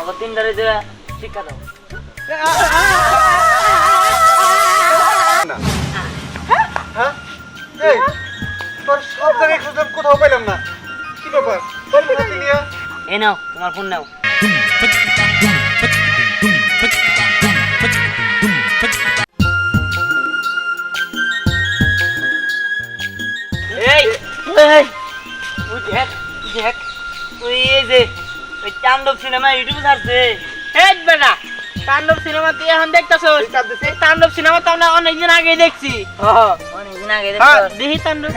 আবার তিনটারে দিয়ে শিক্ষা দাও। হ্যাঁ? সব জায়গায় খুঁজলাম কোথাও পেলাম না। কি ব্যাপার? এই নাও তোমার ফোন নাও। এই এই ওই দেখ দেখ। ওই এই যে ওই তাণ্ডব সিনেমা ইউটিউবে ছাড়ছে। এই বেটা তাণ্ডব সিনেমা তুই এখন দেখতেছ তাণ্ডব সিনেমা? তো আমরা অনেকদিন আগে দেখছি। অনেকদিন আগে হ্যাঁ দেখি তাণ্ডব।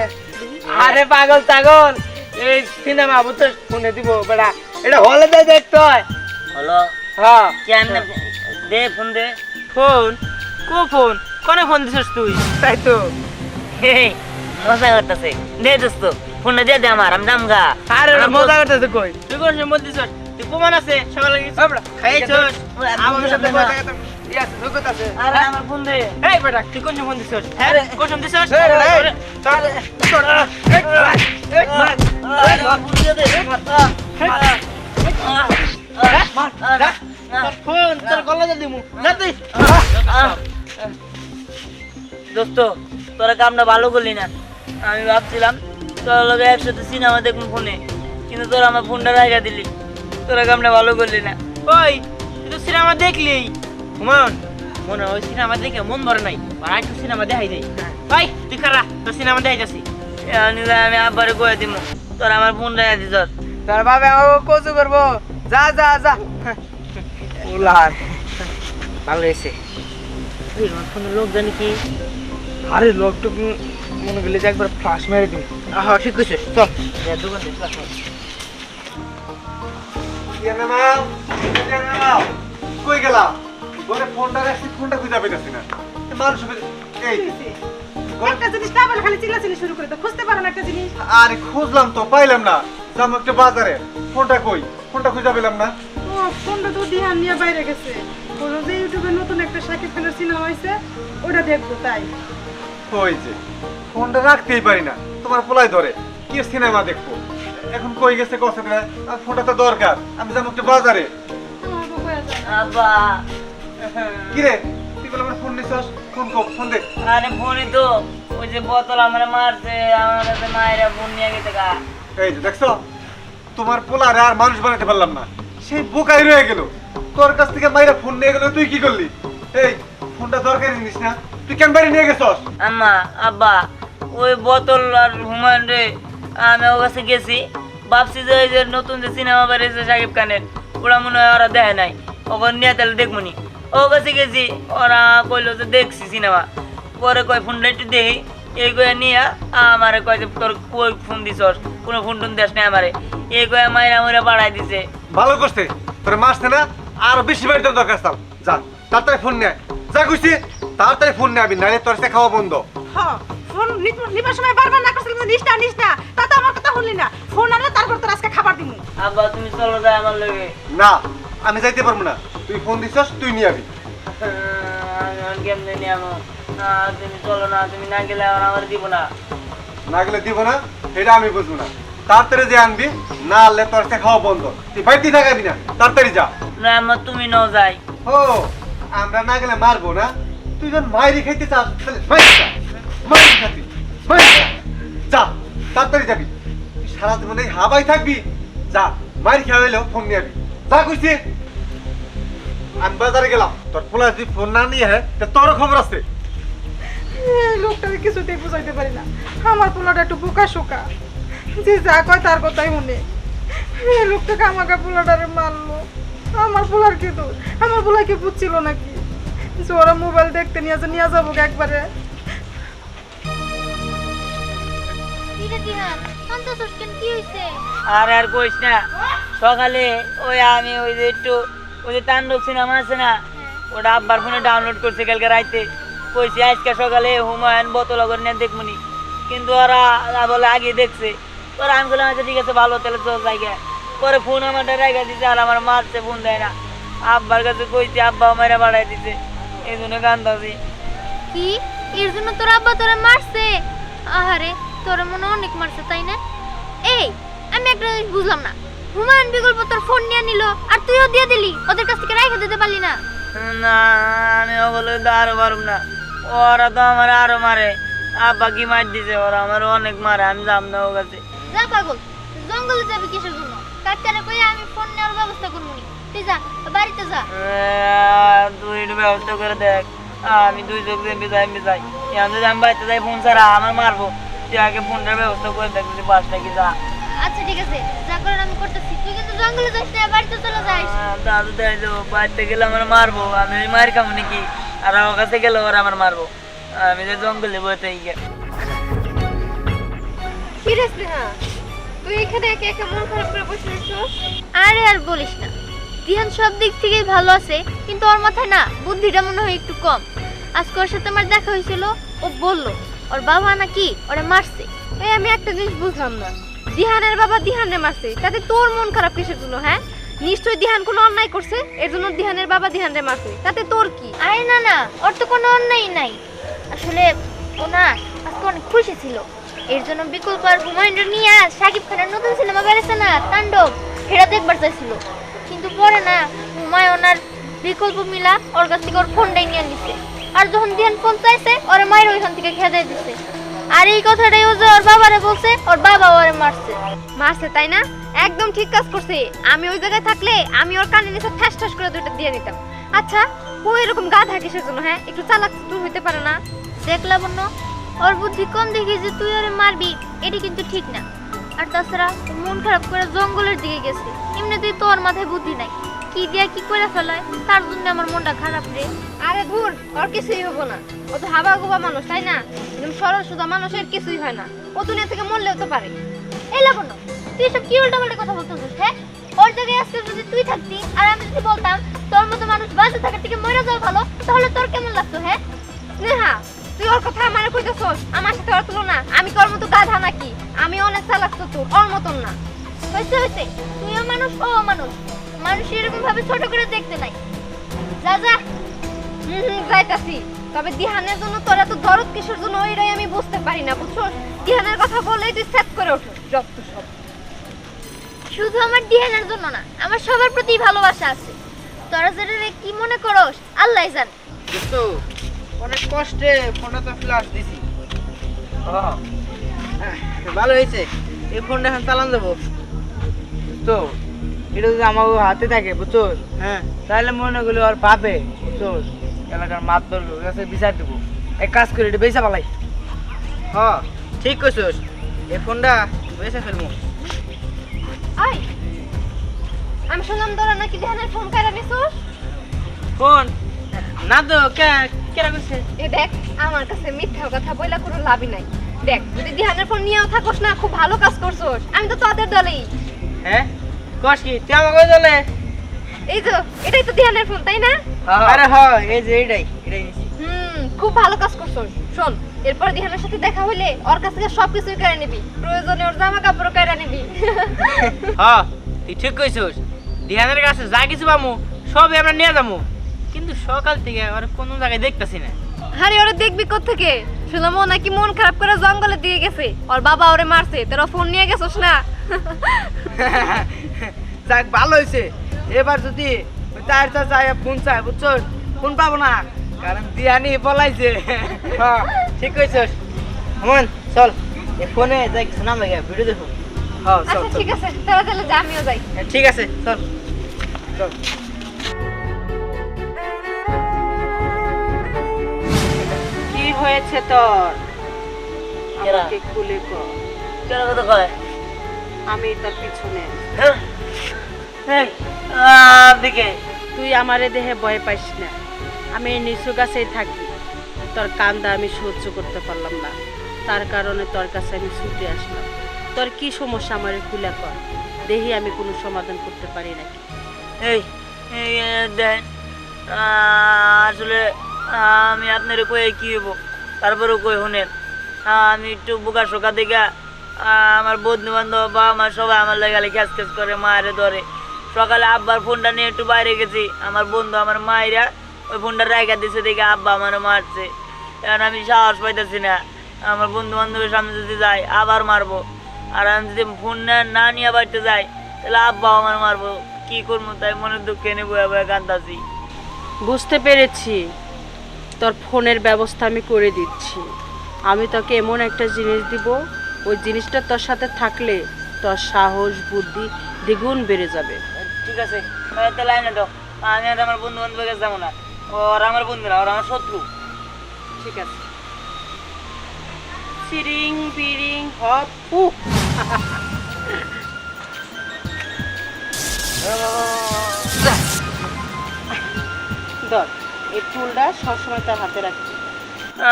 আরে পাগল ছাগল এই সিনেমা বুঝতে ফোনে দিব বেটা। এটা হলে যাই দেখতে হয়। হলো? হ্যাঁ। কেমনে দে ফোন দে। ফোন? কো ফোন? কোনে ফোন দিছিস তুই? তাই তো। এই, মজা করতেছে দে দোস্ত ফোনটা দিয়ে দে আমার আমি দামগা আরে মজা করতেছে কই তুই কোন সময় তুই প্রমাণ আছে সকালে গেছিস খাইছস আমার সাথে কথা আরে আমার এই বেটা তুই কোন সময় দিছিস হ্যাঁ কোন সময় দিছিস চল ফোন তোর কলেজে দিমু তুই দোস্ত তোরা কামটা ভালো করলি না আমি ভাবছিলাম তোরা লোকে একসাথে সিনেমা দেখব ফোনে কিন্তু তোরা আমার ফোনটা রাখা দিলি। তোরা কামটা ভালো করলি না। ওই তুই তো সিনেমা দেখলি। হুমান মনে হয় ওই সিনেমা দেখে মন ভরে নাই আর একটু সিনেমা দেখাই যাই ভাই তুই খারা তোর সিনেমা দেখাই যাচ্ছি আমি আব্বারে কয়ে দিব তোরা আমার ফোন রাখা দিস তোর বাবা আমাকে কচু করব। যা যা যা। উলার ভালো হয়েছে। লোক জানি কি? আরে লোকটুকু মনে করলে যে একবার ফ্লাশ মেরে দিবি। আহা ঠিক আছে চল। দোকান থেকে ইয়ানে মাও কই গেলাম? ঘরে ফোনটা রাখছি ফোনটা খুঁজে পেতেছি না? মানুষ এই। একটা জিনিস না বলে খালি চিল্লাচিল্লি শুরু করে দাও খুঁজতে পারো না একটা জিনিস। আরে খুঁজলাম তো পাইলাম না। যাব একটা বাজারে। ফোনটা কই? ফোনটা খুঁজে পেলাম না। ও ফোনটা তো দিহান নিয়ে বাইরে গেছে। বলো যে ইউটিউবে নতুন একটা সাকিব খানের সিনেমা হয়েছে ওটা দেখব তাই। ওই যে ফোনটা রাখতেই পারি না। তোমার পোলাই ধরে কি সিনেমা দেখব? এখন কই গেছে না আর ফোনটা তো দরকার আমি যাব একটা বাজারে। কি রে তুই বলে আমার ফোন নিছস? ফোন কো ফোন দে। আরে ফোনই তো ওই যে বোতল আমার মারছে আমার মায়েরা ফোন নিয়ে গেছে গা। এই যে দেখছ তোমার পোলারে আর মানুষ বানাতে পারলাম না। সেই বোকাই রয়ে গেল। তোর কাছ থেকে মাইরা ফোন নিয়ে গেল তুই কি করলি? এই ফোনটা দরকারি জিনিস না। তুই কেন বাড়ি নিয়ে গেছস? আম্মা আব্বা ওই বোতল আর হুমায়ুন রে আমি ওর কাছে গেছি। ভাবছি যে ওই যে নতুন যে সিনেমা বেরিয়েছে সাকিব খানের ওরা মনে হয় ওরা দেখে নাই। ওখান নিয়ে তাহলে দেখব নি। ওর কাছে গেছি ওরা কইলো যে দেখছি সিনেমা পরে কয় ফোনটা একটু দেখি। এই কয়ে নিয়ে আমারে কয় যে তোর কই ফোন দিছস? কোনো ফোন টোন দেশ নাই আমারে। এই কয়ে মাইরা মাইরা বাড়াই দিছে। ভালো করছে। তোর মাসতে না আরও বেশি বাড়িতে দরকার যা তাড়াতাড়ি ফোন নেয় যা কইছি তাড়াতাড়ি ফোন নে আমি নাইলে তোর সে খাওয়া বন্ধ। হ্যাঁ ফোন নিবার সময় বারবার না করছিল নিস না নিস না। তা তো আমার কথা শুনলি না। ফোন আনলে তারপর তোর আজকে খাবার দিমু। আব্বা তুমি চলো যায় আমার লগে। না আমি যাইতে পারব না। তুই ফোন দিছস তুই নিয়ে আবি। আমি কেমনে নিয়ে আমো না তুমি চলো না তুমি না গেলে আর আমার দিব না। না গেলে দিব না এটা আমি বুঝব না। তাড়াতাড়ি যে আনবি না আনলে তোর খাওয়া বন্ধ। তুই বাড়িতে থাকাবি না তাড়াতাড়ি যা। না আমার তুমি নাও যাই। ও। আমরা না গেলে মারবো না। তুই যখন মাইরি খাইতে চাস, তাহলে যা, তাড়াতাড়ি যাবি। তুই সারা জীবন হাবাই থাকবি। যা, মাইরি খাওয়া হইলেও ফোন নিয়ে যা কইছি। আমি বাজারে গেলাম। তোর পোলা যদি ফোন না নিয়ে হ্যাঁ তা তোরও খবর আছে। লোকটাকে কিছুতেই বুঝাইতে পারি না। আমার পোলাটা একটু বোকা শোকা। যে যা কয় তার কথাই মনে। লোকটাকে আমাকে পোলাটারে মারলো। আমার পোলার কি দোষ আমার পোলা কি বুঝছিল নাকি? যে ওরা মোবাইল দেখতে নিয়ে যা নিয়ে যাব একবারে। আর আর কইস না সকালে ওই আমি ওই যে একটু ওই যে তাণ্ডব সিনেমা আছে না ওটা আব্বার ফোনে ডাউনলোড করছে কালকে রাইতে। কইছি আজকে সকালে হুমায়ুন বোতল করে নিয়ে দেখমুনি কিন্তু ওরা বলে আগে দেখছে। ওরা আমি বললাম আচ্ছা ঠিক আছে ভালো তাহলে চল জায়গা পরে ফোন আমার রেখে দিছে আর আমার মারছে ফোন দেয় না। আব্বার কাছে কইছি আব্বা মেরে বাড়াই দিছে। এই জন্য কান্দাছি। কি? এর জন্য তোর আব্বা তোরে মারছে? আহারে তোরে মনে অনেক মারছে তাই না? এই আমি একটা জিনিস বুঝলাম না। হুমায়ুন বিকল্প তোর ফোন নিয়ে নিল আর তুইও দিয়ে দিলি। ওদের কাছ থেকে রাইখে দিতে পারলি না। না আমি ওগুলো তো আরও পারব না। ওরা তো আমার আরও মারে। আব্বা কি মার দিছে? ওরা আমার অনেক মারে আমি যাব না ওর কাছে। যা পাগল। জঙ্গলে যাবি কিসের জন্য? কাকটারে কই আমি ফোন নেওয়ার ব্যবস্থা করব। তুই যা বাড়িতে যা। তুই ব্যবস্থা করে দেখ। আমি দুই চোখ দিয়ে বিজাই বিজাই এখন যদি আমি বাড়িতে যাই ফোন ছাড়া আমার মারবো। তুই আগে ফোনটার ব্যবস্থা করে দেখ যদি বাসটা কি যা। আচ্ছা ঠিক আছে। যা করার আমি করতেছি। তুই কিন্তু জঙ্গলে যাস না বাড়িতে চলে যাস। দাদু দেয় তো বাড়িতে গেলে আমার মারবো। আমি মার খাব নাকি? আর আমার কাছে গেলে ওরা আমার মারবো। আমি যে জঙ্গলে বইতে গিয়ে কি রে স্নেহা? তুই এখানে একে একে মন খারাপ করে বসে আরে আর বলিস না। দিহান সব দিক থেকেই ভালো আছে, কিন্তু ওর মাথায় না বুদ্ধিটা মনে হয় একটু কম। আজকে ওর সাথে আমার দেখা হয়েছিল, ও বলল, ওর বাবা নাকি ওরা মারছে? এই আমি একটা জিনিস বুঝলাম না। দিহানের বাবা দিহানে মারছে, তাতে তোর মন খারাপ কিসের জন্য হ্যাঁ? নিশ্চয়ই দিহান কোনো অন্যায় করছে এর জন্য দিহানের বাবা দিহানরে মারছে, তাতে তোর কি? আরে না না, ওর তো কোনো অন্যায় নাই। আসলে ও না, আজকে অনেক খুশি ছিল। এর জন্য বিকল্প আর হুমায়ুন নিয়ে সাকিব খানের নতুন সিনেমা বেরিয়েছে না, তাণ্ডব। সেটা দেখবার চাইছিল। কিন্তু পরে না, হুমায়ুন আর বিকল্প মিলা ওর কাছ থেকে ওর ফোনটাই নিয়ে নিছে। আর যখন দিহান ফোন চাইছে, ওর মায়ের ওইখান থেকে খেদাই দিছে। আর এই কথাটাই ও যে ওর বাবারে বলছে, ওর বাবা ওরে মারছে। মারছে, তাই না? একদম ঠিক কাজ করছে। আমি ওই জায়গায় থাকলে আমি ওর কানে নিচে ঠাস ঠাস করে দুইটা দিয়ে নিতাম আচ্ছা ও এরকম গাধা কিসের জন্য হ্যাঁ? একটু চালাক তুই হইতে পারে না। দেখলাম লাবণ্য ওর বুদ্ধি কম দেখি যে তুই ওরে মারবি, এটি কিন্তু ঠিক না। আর তাছাড়া মন খারাপ করে জঙ্গলের দিকে গেছে। এমনিতেই তো ওর মাথায় বুদ্ধি নাই। কি দিয়া কি করে ফেলায়, তার জন্য আমার মনটা খারাপ রে। আরে ধুর ওর কিছুই হব না। ও তো হাবা গোবা মানুষ, তাই না? একদম সরল সুদা মানুষের কিছুই হয় না। ও দুনিয়া থেকে মরলেও তো পারে। এই লাবণ্য, তুই সব কি উল্টাপাল্টা কথা বলতেছিস হ্যাঁ? ওর জায়গায় আজকে যদি তুই থাকতি, আর আমি যদি বলতাম তোর মতো মানুষ বাঁচে থাকার থেকে মরে যাওয়া ভালো, তাহলে তোর কেমন লাগতো হ্যাঁ? স্নেহা তুই ওর কথা আমার কইতেছস আমার সাথে ওর তুলনা। আমি তোর মতো গাধা নাকি? আমি অনেক চালাক তো তোর, ওর মতন না। হয়েছে হয়েছে তুইও মানুষ, ও মানুষ। মানুষ এরকম ভাবে ছোট করে দেখতে নাই। যা যা। হুম যাইতাছি। তবে দিহানের জন্য তোর এত দরদ কিসের জন্য, ওইটাই আমি বুঝতে পারি না, বুঝছস? দিহানের কথা বলেই তুই সেট করে ওঠো যত সব। শুধু আমার দিহানের জন্য না, আমার সবার প্রতি ভালোবাসা আছে। তোরা যেটা কি মনে করস আল্লাহ জান। অনেক কষ্টে ফোনটা তো ফ্লাশ দিছি আহ, ভালো হয়েছে। এই ফোনটা এখন চালান দেবো। তো এটা যদি আমার হাতে থাকে বুঝছ? হ্যাঁ। তাহলে মনে করলে আর পাবে বুঝছ? এলাকার মাপ ধরবো কাছে বিচার দেবো। এক কাজ করি এটা বেচা পালাই। হ্যাঁ। ঠিক কইছস এই ফোনটা বেচা ফেলব। আই আমি শুনলাম তোরা নাকি দিহানের ফোন কাইরা নিছস। ফোন? না তো কে? কেরা এ দেখ আমার কাছে মিথ্যা কথা বইলা কোনো লাভই নাই। দেখ যদি দিহানের ফোন নিয়েও থাকোস না খুব ভালো কাজ করছস। আমি তো তোদের দলেই। হ্যাঁ? কস কি তুই আমাকে চলে এই তো এটাই তো দিহানের ফোন তাই না? আরে হ্যাঁ এই যে এইটাই এটাই হুম খুব ভালো কাজ করছস। শোন এরপর দিহানের সাথে দেখা হইলে ওর কাছ থেকে সব কিছুই কেড়ে নিবি। প্রয়োজনে ওর জামা কাপড়ও কেড়ে নিবি। হ্যাঁ তুই ঠিক কইছিস। ধ্যানের কাছে যা কিছু পামু সবই আমরা নিয়ে যাব কিন্তু সকাল থেকে আর কোনো জায়গায় দেখতাছি না। আরে ওরে দেখবি কোত্থেকে? শুনলাম ও নাকি মন খারাপ করে জঙ্গলে দিয়ে গেছে। ওর বাবা ওরে মারছে তোরা ফোন নিয়ে গেছস না? যাক ভালো হয়েছে। এবার যদি তার চা চাই ফোন চাই বুঝছ? ফোন পাবো না। কারণ দিয়ানি বলাইছে। হ্যাঁ ঠিক কইছিস। মন চল। এই ফোনে যাই কিছু নাম লাগে ভিডিও দেখো। হ্যাঁ চল আচ্ছা ঠিক আছে। তাহলে আমিও যাই। ঠিক আছে চল। চল। হয়েছে তোর। আমাকে খুলে কর কেন কথা কয়? আমি তোর পিছনে। হ্যাঁ। দিকে। তুই আমারে দেহে ভয় পাইস না। আমি নিচু গাছেই থাকি। তোর কান্দা আমি সহ্য করতে পারলাম না। তার কারণে তোর কাছে আমি ছুটে আসলাম। তোর কি সমস্যা আমারে খুলে কর। দেখি আমি কোনো সমাধান করতে পারি নাকি? এই দেন। আসলে আমি আপনার কয়ে কি হব তারপরেও কই শুনেন? আমি একটু বোকা শোকা দেখা আমার বন্ধু বান্ধব বা আমার সবাই আমার লেগালে খ্যাস খ্যাস করে মায়ের ধরে। সকালে আব্বার ফোনটা নিয়ে একটু বাইরে গেছি। আমার বন্ধু আমার মায়েরা ওই ফোনটা রেখা দিছে দেখে আব্বা আমার মারছে। এখন আমি সাহস পাইতেছি না। আমার বন্ধু বান্ধবের সামনে যদি যাই, আবার মারবো। আর আমি যদি ফোন না নিয়ে বাড়িতে যাই, তাহলে আব্বা আমার মারবো। কি করব তাই মনে দুঃখে নেব এবার কান্দাছি বুঝতে পেরেছি। তোর ফোনের ব্যবস্থা আমি করে দিচ্ছি। আমি তোকে এমন একটা জিনিস দিব ওই জিনিসটা তোর সাথে থাকলে তোর সাহস বুদ্ধি দ্বিগুণ বেড়ে যাবে। ঠিক আছে তাহলে আইনে দাও আমি আর আমার বন্ধু বান্ধবের কাছে যাব না। ওরা আমার বন্ধু না ওরা আমার শত্রু। ঠিক আছে। সিরিং বিরিং হপ হু। ধর। এই ফুলটা সবসময় তার হাতে রাখবি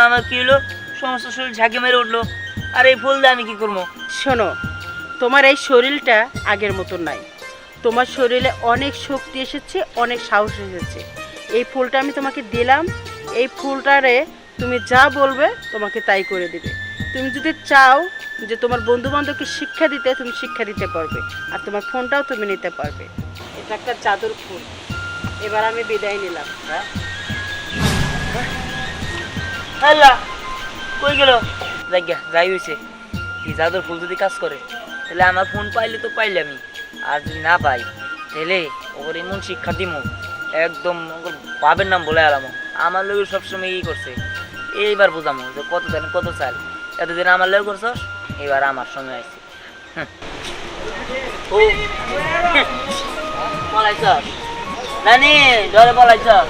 আমার কি হলো? সমস্ত শরীর ঝাঁকে মেরে উঠল। আর এই ফুল দিয়ে আমি কি করব? শোনো তোমার এই শরীরটা আগের মতো নাই। তোমার শরীরে অনেক শক্তি এসেছে অনেক সাহস এসেছে। এই ফুলটা আমি তোমাকে দিলাম। এই ফুলটারে তুমি যা বলবে তোমাকে তাই করে দিবে। তুমি যদি চাও যে তোমার বন্ধু বান্ধবকে শিক্ষা দিতে তুমি শিক্ষা দিতে পারবে। আর তোমার ফোনটাও তুমি নিতে পারবে। এটা একটা চাদর ফুল। এবার আমি বিদায় নিলাম। হ্যাঁ? যাইগা, যাই ফুল যদি কাজ করে, তাহলে আমার ফোন পাইলে তো পাইলে আমি আর যদি না পাই, তাহলে ওর এমন শিক্ষা দিমু। একদম ওর বাবের নাম বলে আলামো। আমার লোক সবসময় ই করছে। এইবার বুঝামো যে কত দেন, কত চাল। এতদিন আমার লোক করছস, এবার আমার সময় আছে ও। পলাইছস? নানি ডরে পলাইছস?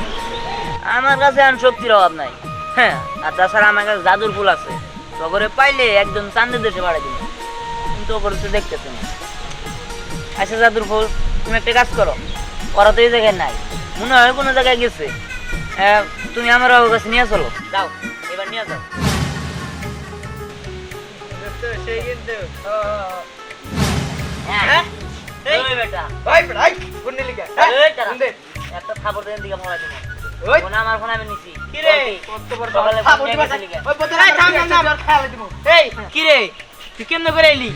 আমার কাছে আর শক্তির অভাব নাই। হ্যাঁ। আর তাছাড়া আমার কাছে জাদুর ফুল আছে। তগরে পাইলে একদম চান্দের দেশে বাড়াই দিন কিন্তু ওপরে তো দেখতেছে না। আচ্ছা জাদুর ফুল তুমি একটা কাজ করো। ওরা তো এই জায়গায় নাই। মনে হয় কোনো জায়গায় গেছে। হ্যাঁ, তুমি আমার ওর কাছে নিয়ে চলো। যাও এবার নিয়ে যাও। সেই কিন্তু হ্যাঁ? এই বেটা। ভাই ভাই কোন লিখা এই তারা, একটা থাপর দেন দিকে মোড়া দিন ওই। ফোন আমার ফোন আমি নিছি। কি রে? কত বড় সকালে ফোন নিয়ে গেছে লিগা। ওই বোতলে থাম না আর খেয়াল দিব। এই কি রে? তুই কেমনে করে এলি?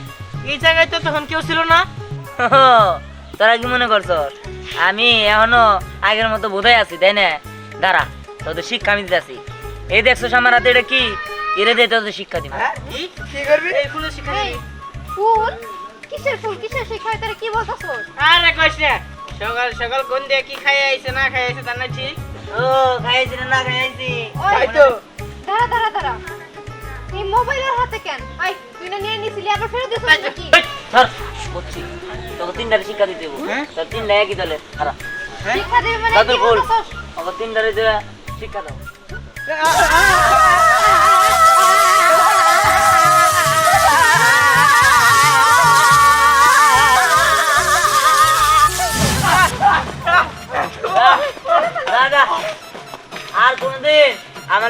এই জায়গায় তো তখন কেউ ছিল না। তোরা কি মনে করছস? আমি এখনও আগের মতো বোধহয় আছি তাই না? দাঁড়া তোদের শিক্ষা আমি দিতে আছি এই দেখছস আমার হাতে এটা কি? এরে দিয়ে তোদের শিক্ষা দিব। হ্যাঁ কি? কি করবি? এই ফুলের শিক্ষা এই ফুল? কিসের ফুল? কিসের শিখায় তারা কি বলতাছস? আরে কইস না সকাল সকাল কোন দিয়ে কি খাই আইছে না খাই আইছে তার না ঠিক। ও খাইছি না না খাইছি ওই তাই তো। দাঁড়া দাঁড়া দাঁড়া। এই মোবাইলের হাতে কেন? আই তুই না নিয়ে নিছিলি আবার ফেরত দিছিস নাকি? ধর বুঝছি তোকে তিনটারে শিক্ষা দিতে দেবো। তিন তোর তিনটা একই দলে খারাপ শিক্ষা দিবি মানে শিক্ষা দাও।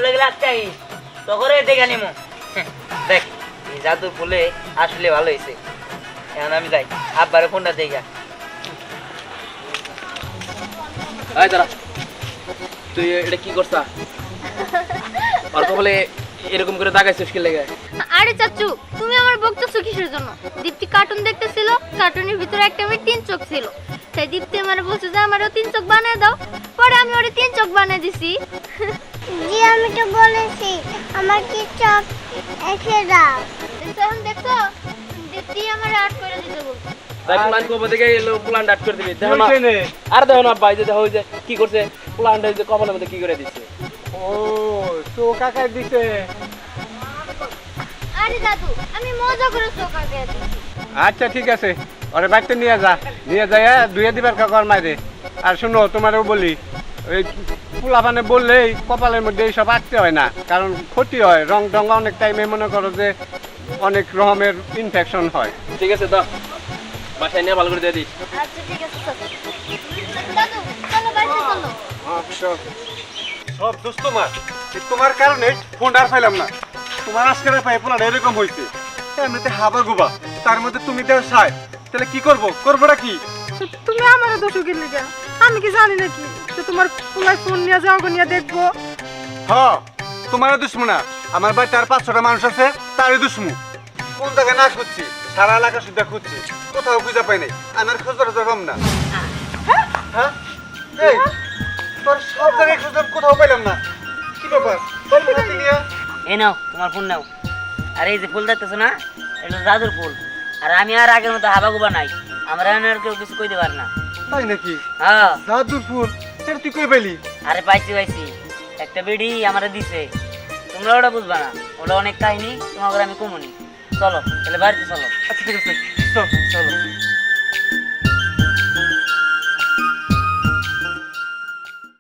আমার লোক লাগতে আইস তখন দেখে নিমু। দেখ এই জাদুর ফুলে আসলে ভালো হয়েছে। এখন আমি যাই আব্বারে ফোনটা দেখা আয় দাঁড়া তুই এটা কি করছা? অল্প বলে এরকম করে দাগাইছিস কি লেগে? আরে চাচু তুমি আমার বকতেছো কিসের জন্য। দীপ্তি কার্টুন দেখতেছিল কার্টুনের ভিতরে একটা মেয়ে তিন চোখ ছিল। তাই দীপ্তি আমার বলছে যে আমারও তিন চোখ বানিয়ে দাও। পরে আমি ওরে তিন চোখ বানিয়ে দিছি। জি আমি তো বলেছি আমার কি চক এসে দাও। তখন দেখছ দীপ্তি আমার আর্ট করে দিতে বলছে দেখ প্লান কবে থেকে এলো প্লান ডাট করে দিবি। দেখো না। আর দেখো না ভাই যে দেখো যে কি করছে প্লানটা যে কপালের মধ্যে কি করে দিচ্ছে। ও তো কাকাই দিতে আরে দাদু আমি মজা করে চোখ আগে দিচ্ছি আচ্ছা ঠিক আছে। ওরে বাড়িতে নিয়ে যা। নিয়ে যায় দুয়ে দিবার কাকার মাইরে। আর শুনো তোমারও বলি ওই পোলাপানে বললেই কপালের মধ্যে এইসব আঁকতে হয় না কারণ ক্ষতি হয়। রং টং অনেক টাইমে মনে করো যে অনেক রকমের ইনফেকশন হয়। ঠিক আছে তো বাসায় নিয়ে ভালো করে দিয়ে দিস। আচ্ছা ঠিক আছে দাদু চলো বাড়িতে চলো। সব দোষ তোমার তোমার কারণে ফোন আর পাইলাম না। তোমার আজকের পাই পোলাটা এরকম হয়েছে এমনিতে হাবা গুবা। তার মধ্যে তুমি দেও সায় তাহলে কি করব? করবোটা কি? তুমি আমার দোষ গেলে লিগা আমি কি জানি নাকি যে তোমার পোলায় ফোন নিয়ে যাও গো নিয়ে দেখব। হ তোমার দুশ্মু না। আমার বাড়িতে আর পাঁচ ছটা মানুষ আছে তারই দুশ্মু কোন জায়গায় না খুঁজছি সারা এলাকা সুদ্ধা খুঁজছি কোথাও খুঁজে পাই নাই আমার খোঁজ করা পাম না। হ্যাঁ? এই তোর সব জায়গায় খুঁজলাম কোথাও পাইলাম না। কি ব্যাপার? তোর এই নাও তোমার ফোন নাও। আর এই যে ফুল দেখতেছো না এটা জাদুর ফুল। আর আমি আর আগের মতো হাবা গুবা নাই আমরা এখন আর কেউ কিছু কইতে পার না। তাই নাকি? হ্যাঁ। জাদুর ফুল এটা তুই কই পেলি আরে পাইছি পাইছি। একটা বিড়ি আমারে দিছে। তোমরা ওটা বুঝবা না। ওটা অনেক কাহিনী তোমাকে আমি কমুনি। চলো তাহলে বাড়িতে চলো। আচ্ছা ঠিক আছে। চল চলো।